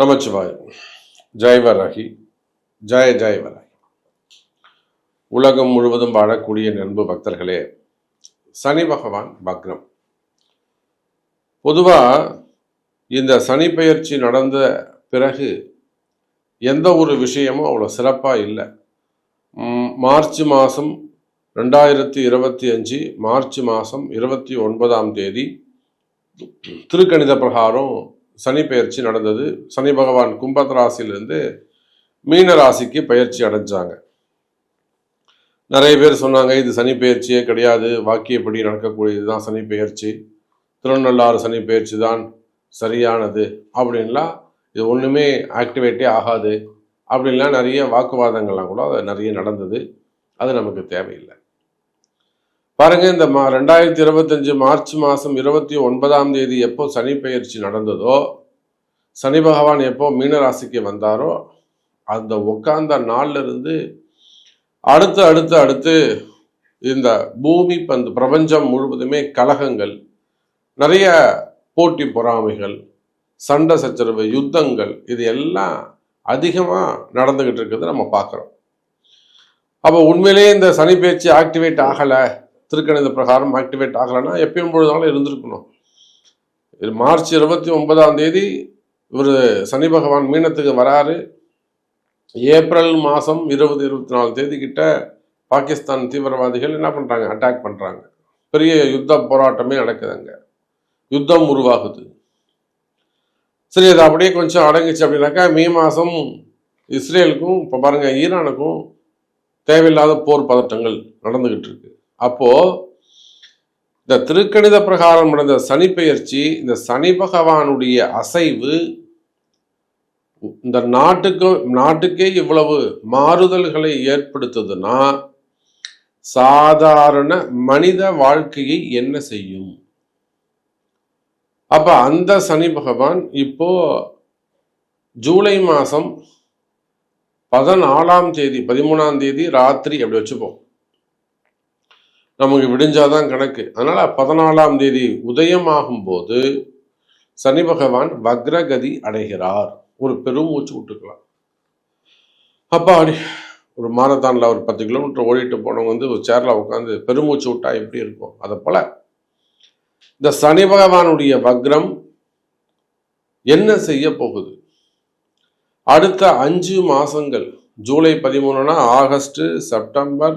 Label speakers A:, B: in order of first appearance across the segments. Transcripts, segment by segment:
A: நமச்சிவாய். ஜெயவராகி ஜெய ஜெயவராகி உலகம் முழுவதும் வாழக்கூடிய நண்பு பக்தர்களே சனி பகவான் பக்ரம். பொதுவாக இந்த சனி பெயர்ச்சி நடந்த பிறகு எந்த ஒரு விஷயமும் அவ்வளோ சிறப்பாக இல்லை. மார்ச் மாதம் ரெண்டாயிரத்தி இருபத்தி அஞ்சு மார்ச் மாதம் இருபத்தி ஒன்பதாம் தேதி திருக்கணித பிரகாரம் சனி பெயர்ச்சி நடந்தது. சனி பகவான் கும்பத் ராசியிலிருந்து மீன ராசிக்கு பயிற்சி அடைஞ்சாங்க. நிறைய பேர் சொன்னாங்க இது சனி பெயர்ச்சியே கிடையாது. வாக்கியப்படி நடக்கக்கூடியது தான் சனி பெயர்ச்சி. திருநள்ளாறு சனி பெயர்ச்சி தான் சரியானது அப்படின்லாம் இது ஒன்றுமே ஆக்டிவேட்டே ஆகாது அப்படின்லாம் நிறைய வாக்குவாதங்கள்லாம் கூட அது நிறைய நடந்தது. அது நமக்கு தேவையில்லை. பாருங்க இந்த மா ரெண்டாயிரத்தி இருபத்தஞ்சு மார்ச் மாதம் இருபத்தி ஒன்பதாம் தேதி எப்போ சனி பயிற்சி நடந்ததோ சனி பகவான் எப்போ மீனராசிக்கு வந்தாரோ அந்த உட்கார்ந்த நாள்ல இருந்து அடுத்து அடுத்து அடுத்து இந்த பூமி பந்து பிரபஞ்சம் முழுவதுமே கலகங்கள் நிறைய போட்டி பொறாமைகள் சண்டை சச்சரவு யுத்தங்கள் இது எல்லாம் அதிகமாக நடந்துக்கிட்டு இருக்கிறது நம்ம பார்க்குறோம். அப்போ உண்மையிலேயே இந்த சனி பேச்சு ஆக்டிவேட் ஆகலை. திருக்கணித பிரகாரம் ஆக்டிவேட் ஆகலைன்னா எப்பயும் பொழுதாலும் இருந்திருக்கணும். இது மார்ச் இருபத்தி ஒன்பதாம் தேதி இவர் சனி பகவான் மீனத்துக்கு வராரு. ஏப்ரல் மாதம் இருபது இருபத்தி நாலு தேதி கிட்ட பாகிஸ்தான் தீவிரவாதிகள் என்ன பண்ணுறாங்க அட்டாக் பண்ணுறாங்க பெரிய யுத்த போராட்டமே நடக்குதுங்க யுத்தம் உருவாகுது. சரி அது அப்படியே கொஞ்சம் அடங்குச்சு அப்படின்னாக்கா மே மாதம் இஸ்ரேலுக்கும் இப்போ பாருங்கள் ஈரானுக்கும் தேவையில்லாத போர் பதட்டங்கள் நடந்துக்கிட்டு இருக்கு. அப்போ இந்த திருக்கணித பிரகாரம் நடந்த சனி பெயர்ச்சி இந்த சனி பகவானுடைய அசைவு இந்த நாட்டுக்கு நாட்டுக்கே இவ்வளவு மாறுதல்களை ஏற்படுத்துதுன்னா சாதாரண மனித வாழ்க்கையை என்ன செய்யும்? அப்ப அந்த சனி பகவான் இப்போ ஜூலை மாசம் பதினாலாம் தேதி பதிமூணாம் தேதி ராத்திரி அப்படி வச்சுப்போம். நமக்கு விடிஞ்சாதான் கணக்கு. அதனால பதினாலாம் தேதி உதயமாகும் போது சனி பகவான் வக்ரகதி அடைகிறார். ஒரு பெரும் மூச்சு விட்டுக்கலாம். அப்பா அப்படி ஒரு மாரத்தானில் ஒரு பத்து கிலோமீட்டர் ஓடிட்டு போனவங்க வந்து ஒரு சேரில் உட்காந்து பெருமூச்சு விட்டா எப்படி இருக்கும்? அதை போல இந்த சனி பகவானுடைய வக்ரம் என்ன செய்ய போகுது? அடுத்த அஞ்சு மாதங்கள் ஜூலை பதிமூணுனா August September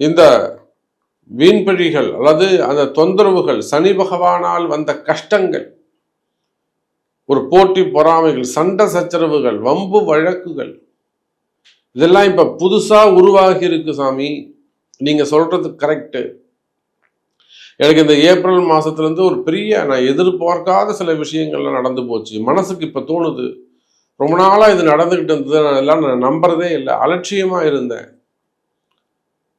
A: இந்த வீண்பழிகள் அல்லது அந்த தொந்தரவுகள் சனி பகவானால் வந்த கஷ்டங்கள் ஒரு போட்டி பொறாமைகள் சண்டை சச்சரவுகள் வம்பு வழக்குகள் இதெல்லாம் இப்ப புதுசா உருவாகி இருக்கு சாமி. நீங்க சொல்றது கரெக்டு எனக்கு இந்த ஏப்ரல் மாசத்துல இருந்து ஒரு பெரிய நான் எதிர்பார்க்காத சில விஷயங்கள்லாம் நடந்து போச்சு. மனசுக்கு இப்ப தோணுது. ரொம்ப நாளா இது நடந்துகிட்டு இருந்தது. நான் எல்லாம் நான் நம்புறதே இல்லை. அலட்சியமா இருந்தேன்.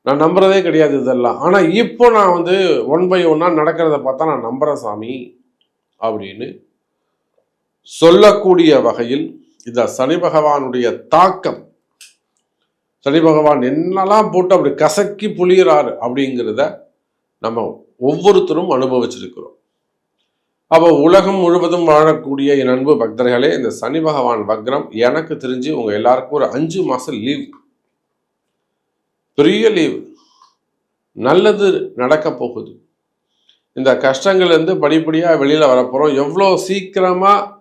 A: நான் நம்புறதே கிடையாது இதெல்லாம். ஆனா இப்போ நான் வந்து ஒன் பை ஒன்னா நடக்கிறத பார்த்தா நான் நம்புறேன் சாமி அப்படின்னு சொல்லக்கூடிய வகையில் இந்த சனி பகவானுடைய தாக்கம். சனி பகவான் என்னெல்லாம் போட்டு அப்படி கசக்கி புளியறாரு அப்படிங்கிறத நம்ம ஒவ்வொருத்தரும் அனுபவிச்சிருக்கிறோம். அப்போ உலகம் முழுவதும் வாழக்கூடிய என் அன்பு பக்தர்களே இந்த சனி பகவான் வக்ரம் எனக்கு தெரிஞ்சு உங்கள் எல்லாருக்கும் ஒரு அஞ்சு மாதம் லீவ் பெரிய லீவு. நல்லது நடக்க போகுது. இந்த கஷ்டங்கள்லேருந்து படிப்படியாக வெளியில் வரப்போகிறோம் எவ்வளோ சீக்கிரமாக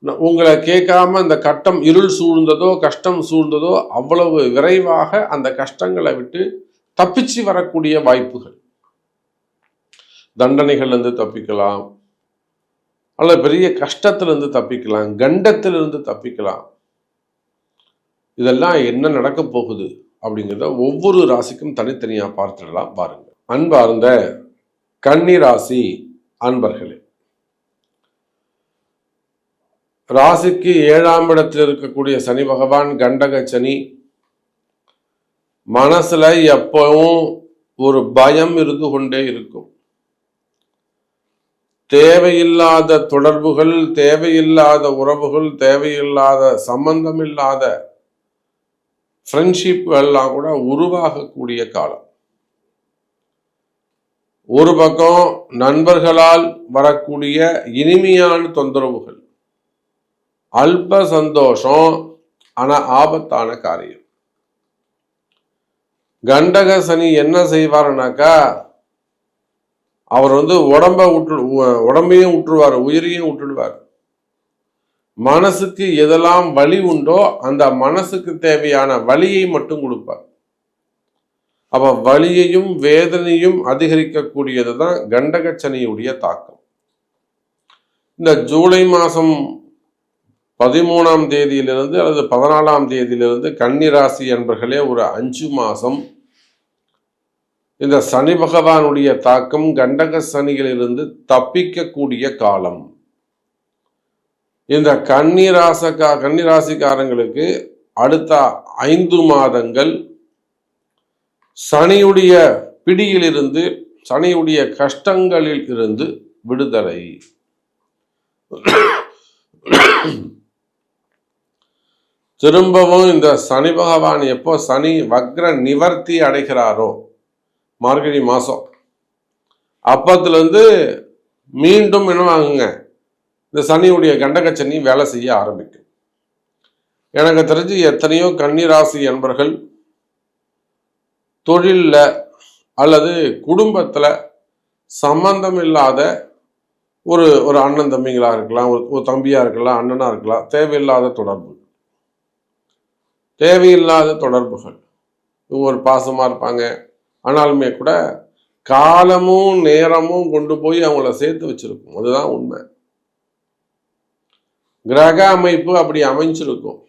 A: உங்களை கேட்காம இந்த கட்டம் இருள் சூழ்ந்ததோ கஷ்டம் சூழ்ந்ததோ அவ்வளவு விரைவாக அந்த கஷ்டங்களை விட்டு தப்பிச்சு வரக்கூடிய வாய்ப்புகள். தண்டனைகள்லேருந்து தப்பிக்கலாம். அல்லது பெரிய கஷ்டத்திலிருந்து தப்பிக்கலாம். கண்டத்திலிருந்து தப்பிக்கலாம். இதெல்லாம் என்ன நடக்க போகுது? அப்படிங்கிறத ஒவ்வொரு ராசிக்கும் தனித்தனியா பார்த்துடலாம் பாருங்க. அன்பார்ந்த கன்னி ராசி அன்பர்களே ராசிக்கு ஏழாம் இடத்தில் இருக்கக்கூடிய சனி பகவான் கண்டக சனி மனசுல எப்பவும் ஒரு பயம் இருந்து கொண்டே இருக்கும். தேவையில்லாத தொடர்புகள் தேவையில்லாத உறவுகள் தேவையில்லாத சம்பந்தம் இல்லாத ஃப்ரெண்ட்ஷிப் எல்லாம் கூட உருவாகக்கூடிய காலம். ஒரு பக்கம் நண்பர்களால் வரக்கூடிய இனிமையான தொந்தரவுகள் அல்ப சந்தோஷம் ஆனா ஆபத்தான காரியம். கண்டக சனி என்ன செய்வாருனாக்கா அவர் வந்து உடம்ப விட்டு உடம்பையும் விட்டுருவார் உயிரையும் விட்டுடுவார் மனசுக்கு எதெல்லாம் வலி உண்டோ அந்த மனசுக்கு தேவையான வலியை மட்டும் கொடுப்பார். அப்ப வலியையும் வேதனையும் அதிகரிக்கக்கூடியது தான் கண்டகச்சனியுடைய தாக்கம். இந்த ஜூலை மாதம் பதிமூணாம் தேதியிலிருந்து அல்லது பதினாலாம் தேதியிலிருந்து கன்னிராசி என்பர்களே ஒரு அஞ்சு மாதம் இந்த சனி பகவானுடைய தாக்கம் கண்டக சனியிலிருந்து தப்பிக்கக்கூடிய காலம். இந்த கன்னிராசக்கா கன்னிராசிக்காரங்களுக்கு அடுத்த ஐந்து மாதங்கள் சனியுடைய பிடியிலிருந்து சனியுடைய கஷ்டங்களில் இருந்து விடுதலை. திரும்பவும் இந்த சனி பகவான் எப்போ சனி வக்ர நிவர்த்தி அடைகிறாரோ மார்கழி மாதம் அப்பத்துலேருந்து மீண்டும் என்ன வாங்குங்க இந்த சனியுடைய கண்டக சனி வேலை செய்ய ஆரம்பிக்கும். எனக்கு தெரிஞ்சு எத்தனையோ கன்னிராசி என்பர்கள் தொழிலில் அல்லது குடும்பத்தில் சம்பந்தம் இல்லாத ஒரு ஒரு அண்ணன் தம்பிங்களாக இருக்கலாம் ஒரு ஒரு தம்பியாக இருக்கலாம் அண்ணனாக இருக்கலாம் தேவையில்லாத தொடர்பு தேவையில்லாத தொடர்புகள். இவங்க ஒரு பாசமாக இருப்பாங்க. ஆனாலுமே கூட காலமும் நேரமும் கொண்டு போய் அவங்கள சேர்த்து வச்சுருக்கோம். அதுதான் உண்மை. கிரக அமைப்பு அப்படி அமைஞ்சிருக்கும்.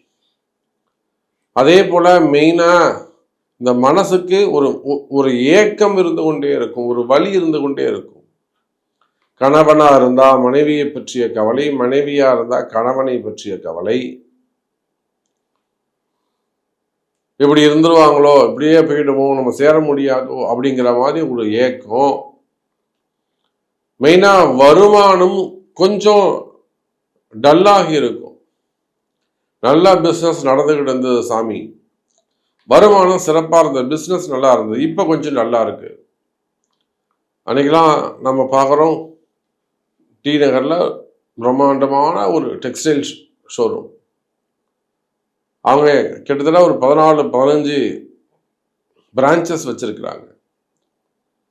A: அதே போல மெயினா இந்த மனசுக்கு ஒரு ஒரு ஏக்கம் இருந்து கொண்டே இருக்கும் ஒரு வழி இருந்து கொண்டே இருக்கும். கணவனா இருந்தா மனைவியை பற்றிய கவலை மனைவியா இருந்தா கணவனை பற்றிய கவலை. இப்படி இருந்துருவாங்களோ இப்படியே போயிடுமோ நம்ம சேர முடியாதோ அப்படிங்கிற மாதிரி ஒரு ஏக்கம். மெயினா வருமானம் கொஞ்சம் டல்லாகி இருக்கும். நல்லா பிஸ்னஸ் நடந்துக்கிட்டு இருந்தது சாமி. வருமானம் சிறப்பாக இருந்தது பிஸ்னஸ் நல்லா இருந்தது இப்போ கொஞ்சம் நல்லா இருக்கு. அன்னைக்கெல்லாம் நம்ம பார்க்குறோம் டி நகரில் பிரம்மாண்டமான ஒரு டெக்ஸ்டைல் ஷோரூம் அவங்க கிட்டத்தட்ட ஒரு பதினாலு பதினஞ்சு பிரான்ச்சஸ் வச்சுருக்குறாங்க.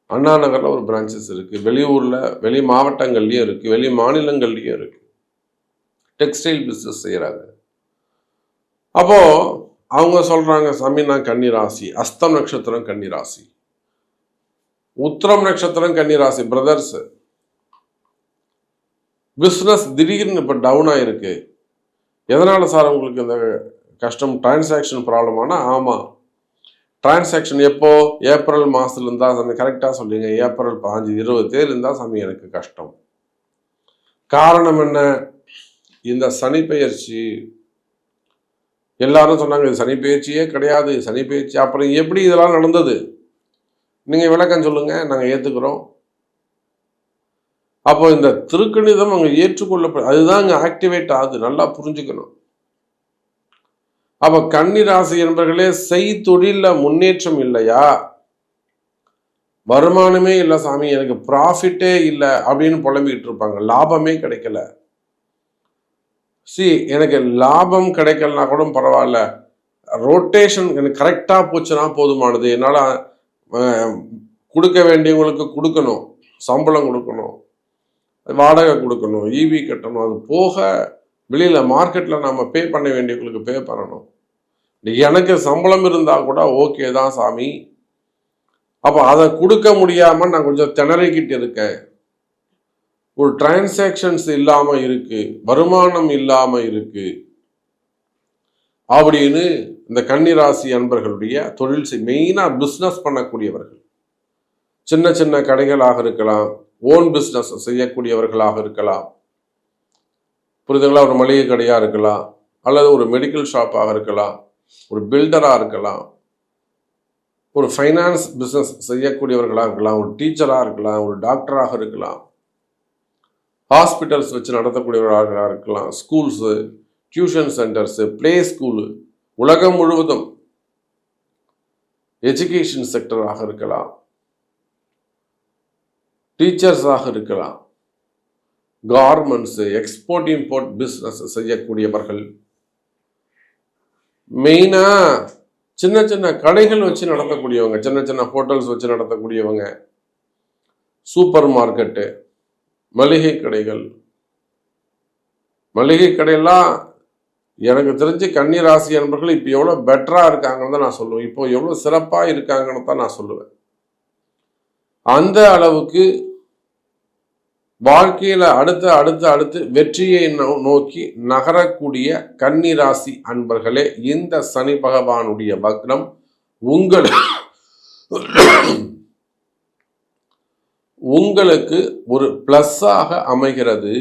A: அண்ணா நகரில் ஒரு பிரான்ச்சஸ் இருக்குது வெளியூரில் வெளி மாவட்டங்கள்லேயும் இருக்குது வெளி மாநிலங்கள்லேயும் இருக்குது டெக்ஸ்டைல் பிஸ்னஸ் செய்கிறாங்க அப்போது அவங்க சொல்கிறாங்க சாமி நான் கன்னிராசி அஸ்தம் நட்சத்திரம் கன்னிராசி உத்திரம் நட்சத்திரம் கன்னிராசி பிரதர்ஸ் பிஸ்னஸ் திடீர்னு இப்போ டவுன் ஆகிருக்கு எதனால் சார் உங்களுக்கு இந்த கஷ்டம் டிரான்சாக்ஷன் ப்ராப்ளமானா ஆமாம் டிரான்சாக்ஷன் எப்போ? ஏப்ரல் மாதத்துல இருந்தால் சாமி கரெக்டாக சொல்லிங்க ஏப்ரல் பாஞ்சு இருபது தேதி இருந்தால் சாமி எனக்கு கஷ்டம். காரணம் என்ன? இந்த சனி பெயர்ச்சி. எல்லாரும் சொன்னாங்க இது சனி பெயர்ச்சியே கிடையாது சனி பெயர்ச்சி. அப்புறம் எப்படி இதெல்லாம் நடந்தது? நீங்கள் விளக்கம் சொல்லுங்கள் நாங்கள் ஏற்றுக்கிறோம் அப்போ இந்த திருக்கணிதம் அங்கே ஏற்றுக்கொள்ளப்படும் அதுதான் அங்கே ஆக்டிவேட் ஆகுது நல்லா புரிஞ்சுக்கணும். அப்போ கன்னி ராசி என்பர்களே செய் தொழிலில் முன்னேற்றம் இல்லையா? வருமானமே இல்லை சாமி எனக்கு ப்ராஃபிட்டே இல்லை அப்படின்னு புலம்பிக்கிட்டு இருப்பாங்க. லாபமே கிடைக்கல. சி எனக்கு லாபம் கிடைக்கலனா கூட பரவாயில்ல. ரொட்டேஷன் எனக்கு கரெக்டாக போச்சுன்னா போதுமானது. என்னால் கொடுக்க வேண்டியவங்களுக்கு கொடுக்கணும். சம்பளம் கொடுக்கணும். வாடகை கொடுக்கணும். ஈவி கட்டணும். அது போக வெளியில் மார்க்கெட்டில் நம்ம பே பண்ண வேண்டியவங்களுக்கு பே பண்ணணும். எனக்கு சம்பளம் இருந்தால் கூட ஓகே தான் சாமி. அப்போ அதை கொடுக்க முடியாமல் நான் கொஞ்சம் திணறிக்கிட்டு இருக்கேன். ஒரு டிரான்சாக்ஷன்ஸ் இல்லாமல் இருக்கு வருமானம் இல்லாமல் இருக்கு. அப்படின்னு இந்த கன்னிராசி அன்பர்களுடைய தொழில் செய் மெயினாக பிஸ்னஸ் பண்ணக்கூடியவர்கள். சின்ன சின்ன கடைகளாக இருக்கலாம் ஓன் பிஸ்னஸ் செய்யக்கூடியவர்களாக இருக்கலாம். புரிதுங்களா ஒரு மளிகை கடையாக இருக்கலாம் அல்லது ஒரு மெடிக்கல் ஷாப்பாக இருக்கலாம் ஒரு பில்டராக இருக்கலாம். ஒரு ஃபைனான்ஸ் பிஸ்னஸ் செய்யக்கூடியவர்களாக இருக்கலாம் ஒரு டீச்சராக இருக்கலாம் ஒரு டாக்டராக இருக்கலாம். ஹாஸ்பிட்டல்ஸ் வச்சு நடத்தக்கூடியவர்களாக இருக்கலாம். Schools tuition centres play school உலகம் முழுவதும் எஜுகேஷன் செக்டராக இருக்கலாம். டீச்சர்ஸாக இருக்கலாம். கார்மெண்ட்ஸு எக்ஸ்போர்ட் இம்போர்ட் பிஸ்னஸ் செய்யக்கூடியவர்கள். மெயினாக சின்ன சின்ன கடைகள் வச்சு நடத்தக்கூடியவங்க சின்ன சின்ன ஹோட்டல்ஸ் வச்சு நடத்தக்கூடியவங்க. சூப்பர் மார்க்கெட்டு மளிகை கடைகள். மளிகை கடையெல்லாம் எனக்கு தெரிஞ்சு கன்னி ராசி அன்பர்கள் இப்போ எவ்வளோ பெட்டராக இருக்காங்கன்னு தான் நான் சொல்லுவேன். இப்போ எவ்வளோ சிறப்பாக இருக்காங்கன்னு தான் நான் சொல்லுவேன். அந்த அளவுக்கு வாழ்க்கையில் அடுத்து அடுத்து அடுத்து வெற்றியை நோ- நோக்கி நகரக்கூடிய கன்னி ராசி அன்பர்களே இந்த சனி பகவானுடைய வக்ரம் உங்கள் உங்களுக்கு ஒரு பிளஸ்ஸாக அமைகிறது.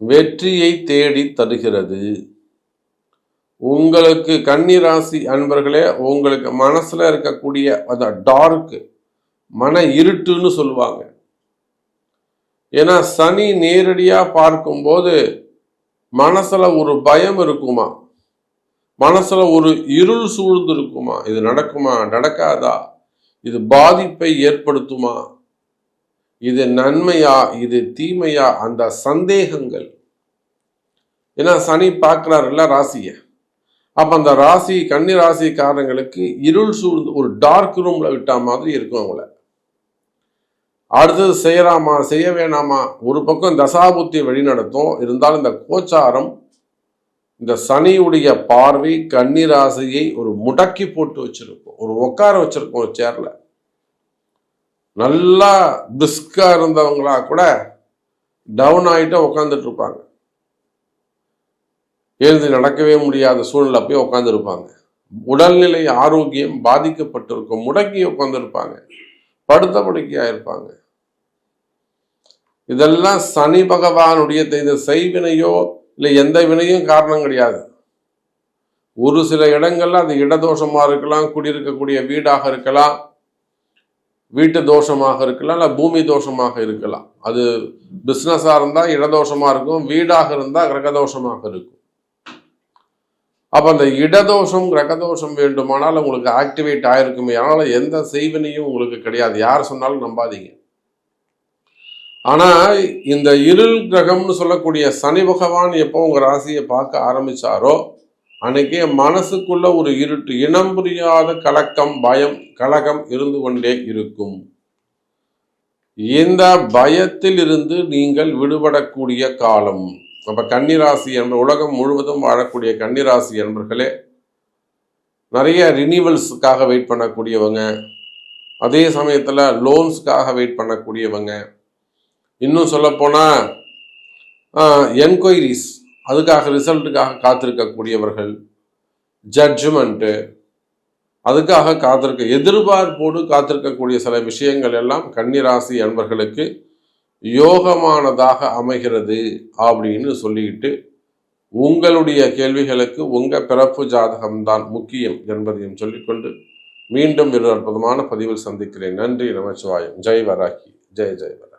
A: வெற்றியை தேடி தருகிறது. உங்களுக்கு கன்னிராசி அன்பர்களே உங்களுக்கு மனசில் இருக்கக்கூடிய அந்த டார்க்கு மன இருட்டுன்னு சொல்லுவாங்க. ஏன்னா சனி நேரடியாக பார்க்கும்போது மனசில் ஒரு பயம் இருக்குமா? மனசில் ஒரு இருள் சூழ்ந்து இருக்குமா இது நடக்குமா? நடக்காதா? இது பாதிப்பை ஏற்படுத்துமா? இது நன்மையா இது தீமையா அந்த சந்தேகங்கள். ஏன்னா சனி பார்க்கிறாருல்ல ராசியை. அப்ப அந்த ராசி கன்னி ராசிக்காரங்களுக்கு இருள் சூழ்ந்து ஒரு டார்க் ரூம்ல விட்டா மாதிரி இருக்கும் அவங்கள. அடுத்தது செய்யலாமா செய்ய வேணாமா ஒரு பக்கம் தசாபுத்தி வழிநடத்தும். இருந்தாலும் இந்த கோச்சாரம் இந்த சனியுடைய பார்வை கன்னி ராசியை ஒரு முடக்கி போட்டு வச்சிருக்கும். ஒரு உட்கார வச்சிருக்கும் சேரில் சேர்ல நல்லா பிஸ்கா இருந்தவங்களா கூட டவுன் ஆகிட்டு உட்காந்துட்டு இருப்பாங்க எழுந்து நடக்கவே முடியாத சூழ்நிலை போய் உட்காந்துருப்பாங்க உடல்நிலை ஆரோக்கியம் பாதிக்கப்பட்டிருக்கும் முடக்கி உட்காந்துருப்பாங்க படுத்த படுக்கையா இருப்பாங்க. இதெல்லாம் சனி பகவானுடைய இந்த செய்வினையோ இல்லை எந்த வினையும் காரணம் கிடையாது. ஒரு சில இடங்கள்ல அது இடதோஷமா இருக்கலாம் குடியிருக்கக்கூடிய வீடாக இருக்கலாம் வீட்டு தோஷமாக இருக்கலாம் இல்லை பூமி தோஷமாக இருக்கலாம். அது பிஸ்னஸாக இருந்தால் இடதோஷமாக இருக்கும் வீடாக இருந்தால் கிரகதோஷமாக இருக்கும். அப்போ அந்த இடதோஷம் கிரகதோஷம் வேண்டுமானால் உங்களுக்கு ஆக்டிவேட் ஆகிருக்குமே அதனால் எந்த செய்வினையும் உங்களுக்கு கிடையாது. யார் சொன்னாலும் நம்பாதீங்க. ஆனால் இந்த இருள் கிரகம்னு சொல்லக்கூடிய சனி பகவான் எப்போ உங்கள் ராசியை பார்க்க ஆரம்பிச்சாரோ அன்னைக்கு மனசுக்குள்ள ஒரு இருட்டு இனம் புரியாத கலக்கம் பயம் கலகம் இருந்து கொண்டே இருக்கும். இந்த பயத்தில் இருந்து நீங்கள் விடுபடக்கூடிய காலம். அப்ப கன்னிராசி என்ற உலகம் முழுவதும் வாழக்கூடிய கன்னிராசி என்பர்களே நிறைய ரினிவல்ஸுக்காக வெயிட் பண்ணக்கூடியவங்க அதே சமயத்தில் லோன்ஸுக்காக வெயிட் பண்ணக்கூடியவங்க. இன்னும் சொல்லப்போனால் என்கொயரிஸ் அதுக்காக ரிசல்ட்டுக்காக காத்திருக்கக்கூடியவர்கள் ஜட்ஜ்மெண்ட்டு அதுக்காக காத்திருக்க எதிர்பார்ப்போடு காத்திருக்கக்கூடிய சில விஷயங்கள் எல்லாம் கன்னிராசி அன்பர்களுக்கு யோகமானதாக அமைகிறது அப்படின்னு சொல்லிக்கிட்டு உங்களுடைய கேள்விகளுக்கு உங்கள் பிறப்பு ஜாதகம்தான் முக்கியம் என்பதையும் சொல்லிக்கொண்டு மீண்டும் ஒரு அற்புதமான பதிவில் சந்திக்கிறேன். நன்றி நமச்சிவாயம். ஜெய் வராகி. ஜெய் ஜெய் வராகி.